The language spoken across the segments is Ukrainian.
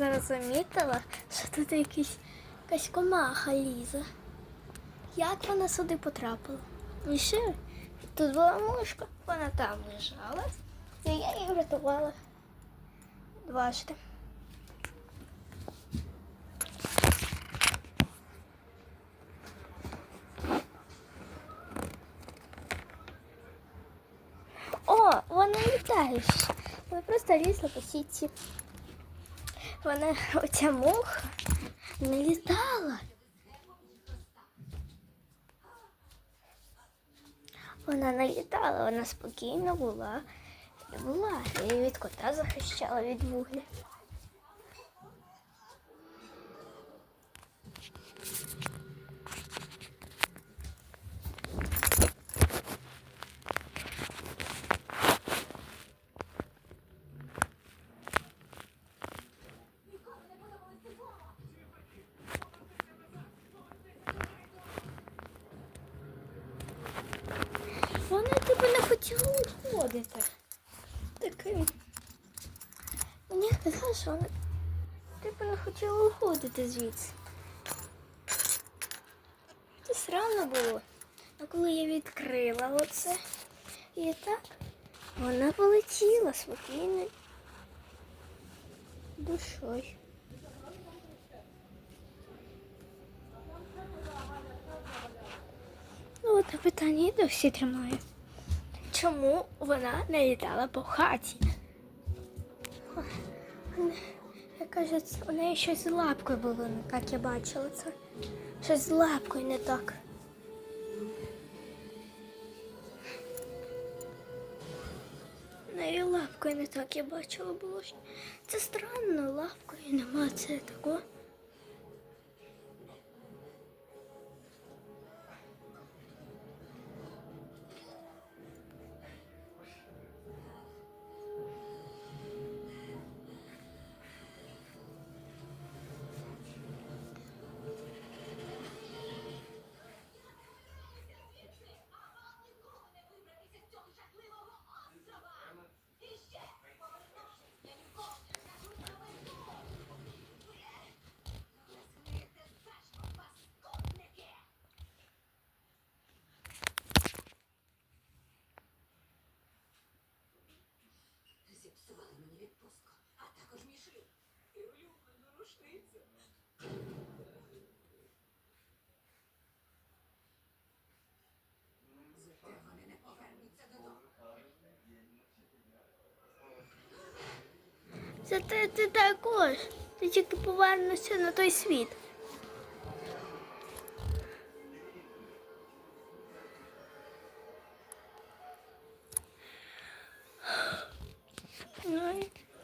Зараз замітила, що тут якийсь, якась комаха лізе. Як вона сюди потрапила? І ще тут була мушка, вона там лежала, і я її врятувала дважди. О, вона літає. Вона просто лізла по сітці. Вона оця муха не літала. Вона не літала, вона спокійно була і була. І від кота захищала від вуглі. Вона не хотіла уходити. Таким. Мені сказали, що вона тебе не хотіла уходити звідси. Це срано було. А коли я відкрила оце і так, вона полетіла спокійно душою. Ну, от питання і досі тримаю. Чому вона не літала по хаті? Я кажу, у неї щось з лапкою було так, я бачила це. Щось з лапкою не так. Неї лапкою не так, я бачила було. Це странно, лапкою нема, це такого. Зіпсували мені відпустку, а також мій шлюб. І улюблену рушницю. Зате вони не повернуться додому. Це ти, ти також. Ти тільки повернешся на той світ.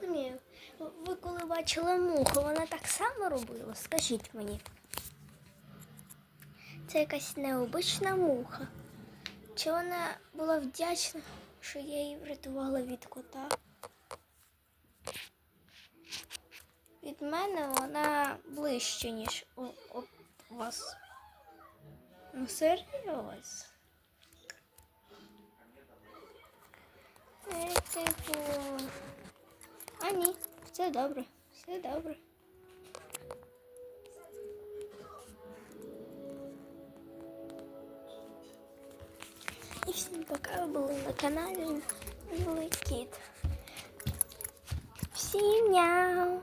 Я. Ви коли бачили муху, вона так само робила? Скажіть мені. Це якась необична муха. Чи вона була вдячна, що я її врятувала від кота? Від мене вона ближче, ніж у, у вас. Ну, серйозно. Типу. Ні, все добре, все добре. І всім пока ви були на каналі Кіт. Всім няу!